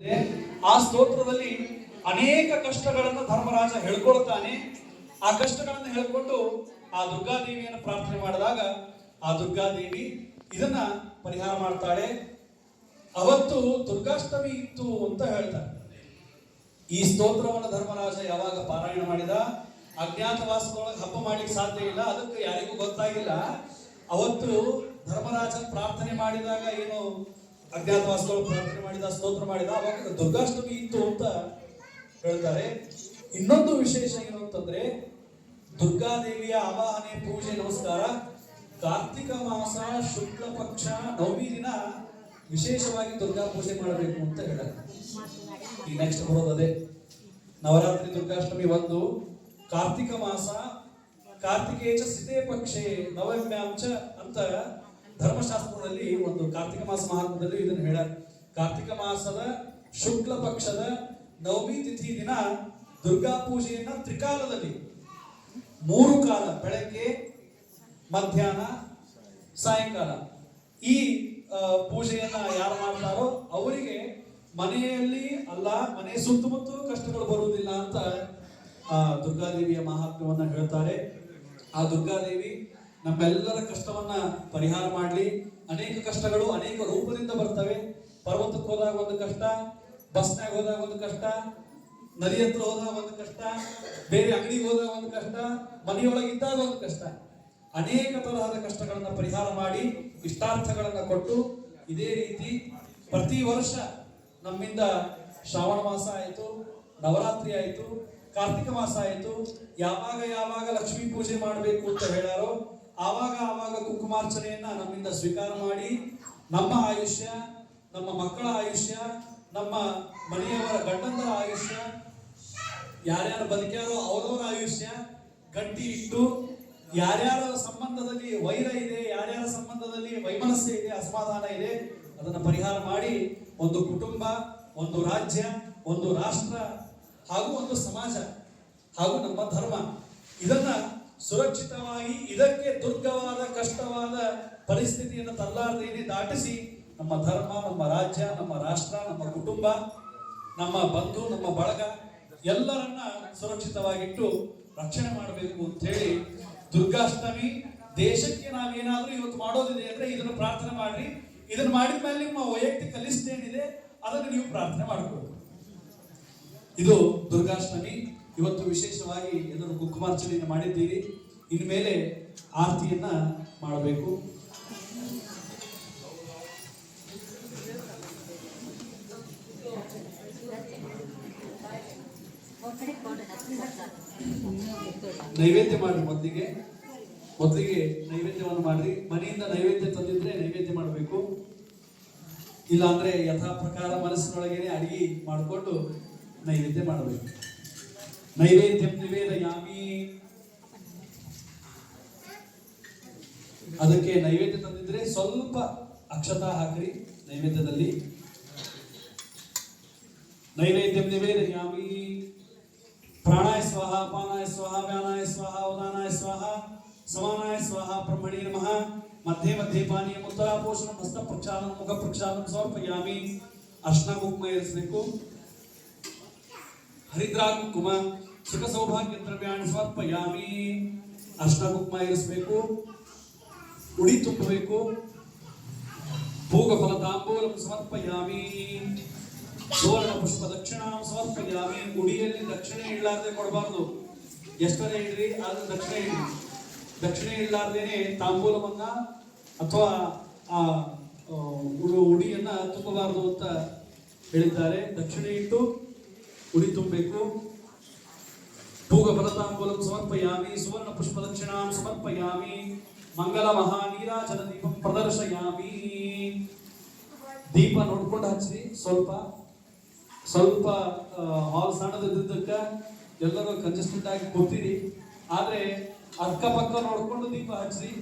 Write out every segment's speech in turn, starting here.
ಆ ಸ್ತೋತ್ರದಲ್ಲಿ ಅನೇಕ ಕಷ್ಟಗಳನ್ನು ಧರ್ಮರಾಜ ಹೇಳ್ಕೊಳ್ತಾನೆ. ಆ ಕಷ್ಟಗಳನ್ನು ಹೇಳ್ಕೊಂಡು ಆ ದುರ್ಗಾದೇವಿಯನ್ನು ಪ್ರಾರ್ಥನೆ ಮಾಡಿದಾಗ ಆ ದುರ್ಗಾದೇವಿ ಇದನ್ನ ಪರಿಹಾರ ಮಾಡ್ತಾಳೆ. ಅವತ್ತು ದುರ್ಗಾಷ್ಟಮಿ ಇತ್ತು ಅಂತ ಹೇಳ್ತಾರೆ ಈ ಸ್ತೋತ್ರವನ್ನು ಧರ್ಮರಾಜ ಯಾವಾಗ ಪಾರಾಯಣ ಮಾಡಿದ? ಅಜ್ಞಾತವಾಸದೊಳಗೆ ಹಬ್ಬ ಮಾಡ್ಲಿಕ್ಕೆ ಸಾಧ್ಯ ಇಲ್ಲ, ಅದಕ್ಕೆ ಯಾರಿಗೂ ಗೊತ್ತಾಗಿಲ್ಲ. ಅವತ್ತು ಧರ್ಮರಾಜ ಪ್ರಾರ್ಥನೆ ಮಾಡಿದಾಗ ಏನು ಅಜ್ಞಾತವಾಸದೊಳಗೆ ಪ್ರಾರ್ಥನೆ ಮಾಡಿದ, ಸ್ತೋತ್ರ ಮಾಡಿದ ಅವಾಗ ದುರ್ಗಾಷ್ಟಮಿ ಇತ್ತು ಅಂತ ಹೇಳ್ತಾರೆ. ಇನ್ನೊಂದು ವಿಶೇಷ ಏನು ಅಂತಂದ್ರೆ, ದುರ್ಗಾದೇವಿಯ ಆವಾಹನೆ, ಪೂಜೆ, ನಮಸ್ಕಾರ, ಕಾರ್ತಿಕ ಮಾಸ, ಶುಕ್ಲ ಪಕ್ಷ, ನವಮಿ ದಿನ ವಿಶೇಷವಾಗಿ ದುರ್ಗಾ ಪೂಜೆ ಮಾಡಬೇಕು ಅಂತ ಹೇಳ್ತಾರೆ ಈ ನೆಕ್ಸ್ಟ್ ಬರೋದದೇ ನವರಾತ್ರಿ ದುರ್ಗಾಷ್ಟಮಿ ಒಂದು, ಕಾರ್ತಿಕ ಮಾಸ, ಕಾರ್ತಿಕೇಚ ಸಿತೆ ಪಕ್ಷೆ, ನವಮ್ಯಾಂಚ ಅಂತ ಧರ್ಮಶಾಸ್ತ್ರದಲ್ಲಿ ಒಂದು ಕಾರ್ತಿಕ ಮಾಸ ಮಹಾತ್ಮದಲ್ಲಿ ಇದನ್ನು ಹೇಳ ಕಾರ್ತಿಕ ಮಾಸದ ಶುಕ್ಲ ಪಕ್ಷದ ನವಮಿ ತಿಥಿ ದಿನ ದುರ್ಗಾ ಪೂಜೆಯನ್ನ ತ್ರಿಕಾಲದಲ್ಲಿ. ಮೂರು ಕಾಲ, ಬೆಳಗ್ಗೆ, ಮಧ್ಯಾಹ್ನ, ಸಾಯಂಕಾಲ. ಈ ಪೂಜೆಯನ್ನ ಯಾರು ಮಾಡ್ತಾರೋ ಅವರಿಗೆ ಮನೆಯಲ್ಲಿ ಅಲ್ಲ, ಮನೆ ಸುತ್ತಮುತ್ತಲೂ ಕಷ್ಟಗಳು ಬರುವುದಿಲ್ಲ ಅಂತ ದುರ್ಗಾದೇವಿಯ ಮಹಾತ್ಮವನ್ನ ಹೇಳ್ತಾರೆ. ಆ ದುರ್ಗಾದೇವಿ ನಮ್ಮೆಲ್ಲರ ಕಷ್ಟವನ್ನ ಪರಿಹಾರ ಮಾಡಲಿ. ಅನೇಕ ಕಷ್ಟಗಳು ಅನೇಕ ರೂಪದಿಂದ ಬರ್ತವೆ. ಪರ್ವತಕ್ಕೆ ಹೋದಾಗ ಒಂದು ಕಷ್ಟ ಬಸ್ನಾಗ ಹೋದಾಗ ಒಂದು ಕಷ್ಟ, ನದಿ ಹತ್ರ ಹೋದಾಗ ಒಂದು ಕಷ್ಟ, ಬೇರೆ ಅಂಗಡಿಗೆ ಹೋದಾಗ ಒಂದು ಕಷ್ಟ ಮನೆಯೊಳಗಿದ್ದಾಗ ಒಂದು ಕಷ್ಟ. ಅನೇಕ ತರಹದ ಕಷ್ಟಗಳನ್ನ ಪರಿಹಾರ ಮಾಡಿ, ಇಷ್ಟಾರ್ಥಗಳನ್ನ ಕೊಟ್ಟು, ಇದೇ ರೀತಿ ಪ್ರತಿ ವರ್ಷ ನಮ್ಮಿಂದ ಶ್ರಾವಣ ಮಾಸ ಆಯಿತು, ನವರಾತ್ರಿ ಆಯಿತು, ಕಾರ್ತಿಕ ಮಾಸ ಆಯಿತು, ಯಾವಾಗ ಯಾವಾಗ ಲಕ್ಷ್ಮೀ ಪೂಜೆ ಮಾಡಬೇಕು ಅಂತ ಹೇಳಾರೋ ಆವಾಗ ಆವಾಗ ಕುಂಕುಮಾರ್ಚನೆಯನ್ನ ನಮ್ಮಿಂದ ಸ್ವೀಕಾರ ಮಾಡಿ ನಮ್ಮ ಆಯುಷ್ಯ, ನಮ್ಮ ಮಕ್ಕಳ ಆಯುಷ್ಯ, ನಮ್ಮ ಮನೆಯವರ ಗಂಡಂದರ ಆಯುಷ್ಯ, ಯಾರ್ಯಾರು ಬದುಕ್ಯಾರೋ ಅವರವರ ಆಯುಷ್ಯ, ಗಟ್ಟಿ ಇಟ್ಟು ಯಾರ್ಯಾರ ಸಂಬಂಧದಲ್ಲಿ ವೈರ ಇದೆ, ಯಾರ್ಯಾರ ಸಂಬಂಧದಲ್ಲಿ ವೈಮನಸ್ಯ ಇದೆ, ಅಸಮಾಧಾನ ಇದೆ, ಅದನ್ನು ಪರಿಹಾರ ಮಾಡಿ ಒಂದು ಕುಟುಂಬ, ಒಂದು ರಾಜ್ಯ, ಒಂದು ರಾಷ್ಟ್ರ ಹಾಗೂ ಒಂದು ಸಮಾಜ ಹಾಗೂ ನಮ್ಮ ಧರ್ಮ. ಇದನ್ನ ಸುರಕ್ಷಿತವಾಗಿ, ಇದಕ್ಕೆ ದುರ್ಗವಾದ, ಕಷ್ಟವಾದ ಪರಿಸ್ಥಿತಿಯನ್ನು ತಲ್ಲಾರದೇನೆ ದಾಟಿಸಿ ನಮ್ಮ ಧರ್ಮ, ನಮ್ಮ ರಾಜ್ಯ, ನಮ್ಮ ರಾಷ್ಟ್ರ, ನಮ್ಮ ಕುಟುಂಬ, ನಮ್ಮ ಬಂಧು, ನಮ್ಮ ಬಳಗ ಎಲ್ಲರನ್ನ ಸುರಕ್ಷಿತವಾಗಿಟ್ಟು ರಕ್ಷಣೆ ಮಾಡಬೇಕು ಅಂತ ಹೇಳಿ ದುರ್ಗಾಷ್ಟಮಿ, ದೇಶಕ್ಕೆ ನಾವೇನಾದ್ರೂ ಇವತ್ತು ಮಾಡೋದಿದೆ ಅಂದ್ರೆ ಇದನ್ನು ಪ್ರಾರ್ಥನೆ ಮಾಡ್ರಿ. ಇದನ್ನ ಮಾಡಿದ ಮೇಲೆ ನಿಮ್ಮ ವೈಯಕ್ತಿಕ ಲಿಸ್ಟ್ ಏನಿದೆ, ಅದನ್ನು ನೀವು ಪ್ರಾರ್ಥನೆ ಮಾಡಬೇಕು ಇದು ದುರ್ಗಾಷ್ಟಮಿ. ಇವತ್ತು ವಿಶೇಷವಾಗಿ ಎಲ್ಲರೂ ಕುಂಕುಮಾರ್ಚನೆಯನ್ನು ಮಾಡಿದ್ದೀರಿ. ಇನ್ಮೇಲೆ ಆರತಿಯನ್ನ ಮಾಡಬೇಕು. ನೈವೇದ್ಯ ಮಾಡಿ ಮೊದಲಿಗೆ. ಮೊದಲಿಗೆ ನೈವೇದ್ಯವನ್ನು ಮಾಡ್ರಿ ಮನೆಯಿಂದ ನೈವೇದ್ಯ ತಂದಿದ್ರೆ ನೈವೇದ್ಯ ಮಾಡಬೇಕು. ಇಲ್ಲಾಂದ್ರೆ ಯಥಾ ಪ್ರಕಾರ ಮನಸ್ಸಿನೊಳಗೇನೆ ಅಡಿಗೆ ಮಾಡಿಕೊಂಡು ನೈವೇದ್ಯ ಮಾಡಬೇಕು. ನೈವೇದ್ಯ ನಿವೇದ ಯಾಮಿ ಅದಕ್ಕೆ ನೈವೇದ್ಯ ತಂದಿದ್ರೆ ಸ್ವಲ್ಪ ಅಕ್ಷತಾ ಹಾಕ್ರಿ ನೈವೇದ್ಯದಲ್ಲಿ ನೈವೇದ್ಯ ನಿವೇದಯಾಮಿ ಪ್ರಾಣಾಯ ಸ್ವಾಹ ಪಾನಾಯ ಸ್ವಾಹ ವ್ಯಾನಾಯ ಸ್ವಾಹ ಉದಾನಾಯ ಸ್ವಾಹ ಸಮಾನಾಯ ಸ್ವಾಹ ಬ್ರಹ್ಮಣಿ ನಮಃ ಮಧ್ಯೆ ಮಧ್ಯೆ ಪಾನೀಯ ಮುತ್ತರಾಪೋಷಣ ಹಸ್ತ ಪ್ರಕ್ಷಾಲನ ಮುಖ ಪ್ರಕ್ಷಾಲನ ಸಮರ್ಪಯಾಮಿ ಅರ್ಶನ ಕುಂಕುಮ ಇರಿಸಬೇಕು ಹರಿದ್ರಾ ಕುಂಕುಮ ಸುಖ ಸೌಭಾಗ್ಯ ದ್ರವ್ಯಾಣ ಸಮರ್ಪಯಾಮಿ ಅರ್ಶನ ಕುಂಕುಮ ಇರಿಸಬೇಕು. ಉಡಿ ತುಂಬಬೇಕು. ಭೋಗ ಫಲ ತಾಂಬೂಲಂ ಸಮರ್ಪಯಾಮಿ ಸುವರ್ಣ ಪುಷ್ಪ ದಕ್ಷಿಣಾಂ ಸಮರ್ಪಯಾಮಿ ಉಡಿಯಲ್ಲಿ ದಕ್ಷಿಣೆ ಇಡಲಾರ್ದೆ ಕೊಡಬಾರ್ದು. ಎಷ್ಟರೇ ಇಡ್ರಿ ಆದ್ರೆ ದಕ್ಷಿಣೆ ಇಡ್ರಿ. ದಕ್ಷಿಣೆ ಇಡಲಾರ್ದೇನೆ ತಾಂಬೂಲವನ್ನ ಅಥವಾ ಆ ಆ, ಉಡು- ಉಡಿಯನ್ನ ತುಂಬಬಾರದು ಅಂತ ಹೇಳಿದ್ದಾರೆ. ದಕ್ಷಿಣೆ ಇಟ್ಟು ಉಡಿ ತುಂಬಬೇಕು. ಫಲತಾಂಬೂಲಂ ಸಮರ್ಪಯಾಮಿ ಸುವರ್ಣ ಪುಷ್ಪ ದಕ್ಷಿಣಾಂ ಸಮರ್ಪಯಾಮಿ ಮಂಗಲ ಮಹಾ ನೀರಾಜನ ದೀಪಂ ಪ್ರದರ್ಶಯಾಮಿ ದೀಪ ನೋಡ್ಕೊಂಡು ಹಚ್ಚಿರಿ ಸ್ವಲ್ಪ ಸ್ವಲ್ಪ ಹಾಲ್ ಸಣ್ಣದಿದ್ದಕ್ಕೆ ಎಲ್ಲರೂ ಕಂಜೆಸ್ಟೆಡ್ ಆಗಿ ಕೂತೀರಿ. ಆದರೆ ಅಕ್ಕಪಕ್ಕ ನೋಡ್ಕೊಂಡು ದೀಪ ಹಚ್ಚಿರಿ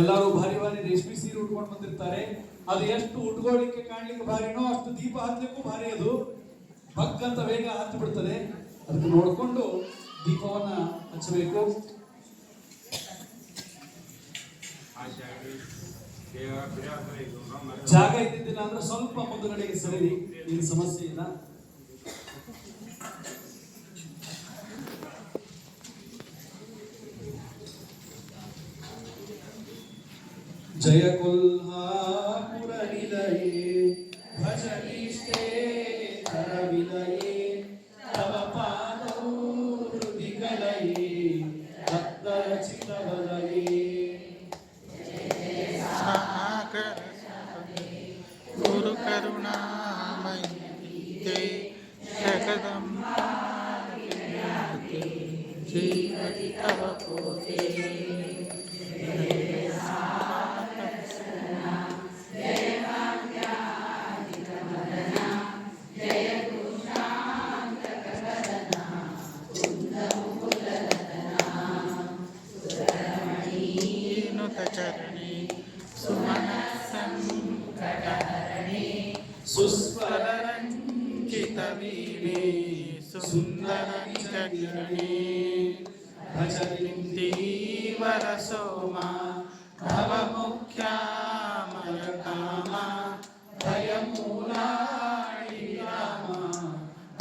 ಎಲ್ಲರೂ ಭಾರಿ ಭಾರಿ ರೇಷ್ಮೆ ಸೀರೆ ಉಟ್ಕೊಂಡು ಬಂದಿರ್ತಾರೆ. ಅದು ಎಷ್ಟು ಉಟ್ಕೊಳ್ಳಿಕ್ಕೆ ಕಾಣ್ಲಿಕ್ಕೆ ಭಾರಿನೋ ಅಷ್ಟು ದೀಪ ಹತ್ತಲಿಕ್ಕೂ ಭಾರಿ ಅದು. ಪಕ್ಕಂತ ಬೇಗ ಹತ್ತಿ ಬಿಡ್ತದೆ ಅದಕ್ಕೆ ನೋಡ್ಕೊಂಡು ದೀಪವನ್ನ ಹಚ್ಚಬೇಕು. ಜಾಗ ಇದ್ದಿದ್ದಿಲ್ಲ ಅಂದ್ರೆ ಸ್ವಲ್ಪ ಮುಂದುಗಡೆಗೆ ಸರಿ, ಏನು ಸಮಸ್ಯೆ ಇಲ್ಲ. ಜಯ ಕೊಲ್ಹಾಪುರ ನಿಲಯೇ ಭಜನಿಷ್ಠೇ ತರ ते जगदम्बा जीवति तव पोते సుందర జగజనని భజనం తీవర సోమా తవ ముఖ్యామర కామ భయమూలాడి రామ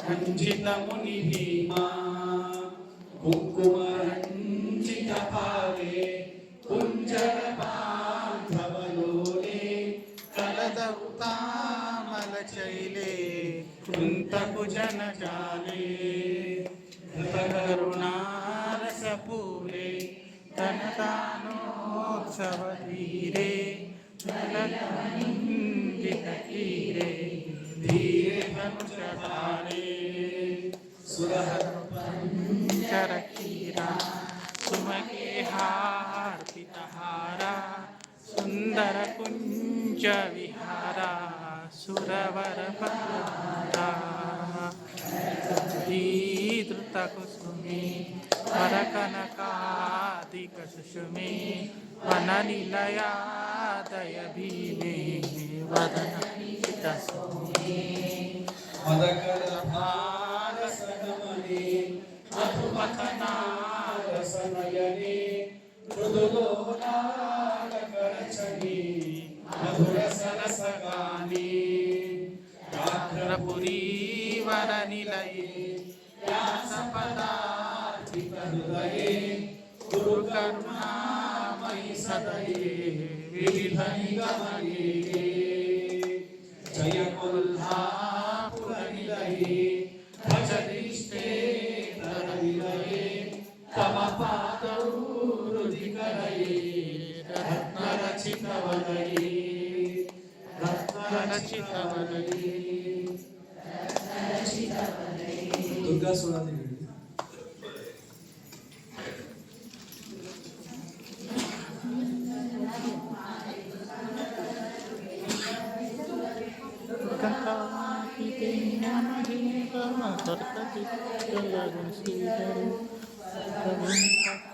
రంజితముని భీమా కుంకుమ जन जाने करुणारस तन दानोत्सव धीरे ललित धीरे धीरे धनुषधारे सुरह कीरा सुमके हार सुंदर कुंज विहारा सुरवर परा धृतकुसुमे वरकनकादिकसुषुमे वननिलयादय भीमे वदन मदकरभारसगमने मधुमथनारसनयने मृदुलोलालकरचने కరుణామయి సదయే వివిధ నిగమయే జయ కొల్హాపుర నిలయే భజనిష్టే ప్రరవిలయే తమ పాదౌ రుదికరయే రత్నరచితవలయే రత్నరచితవలయే దుర్గా సురాదేవి Thank you.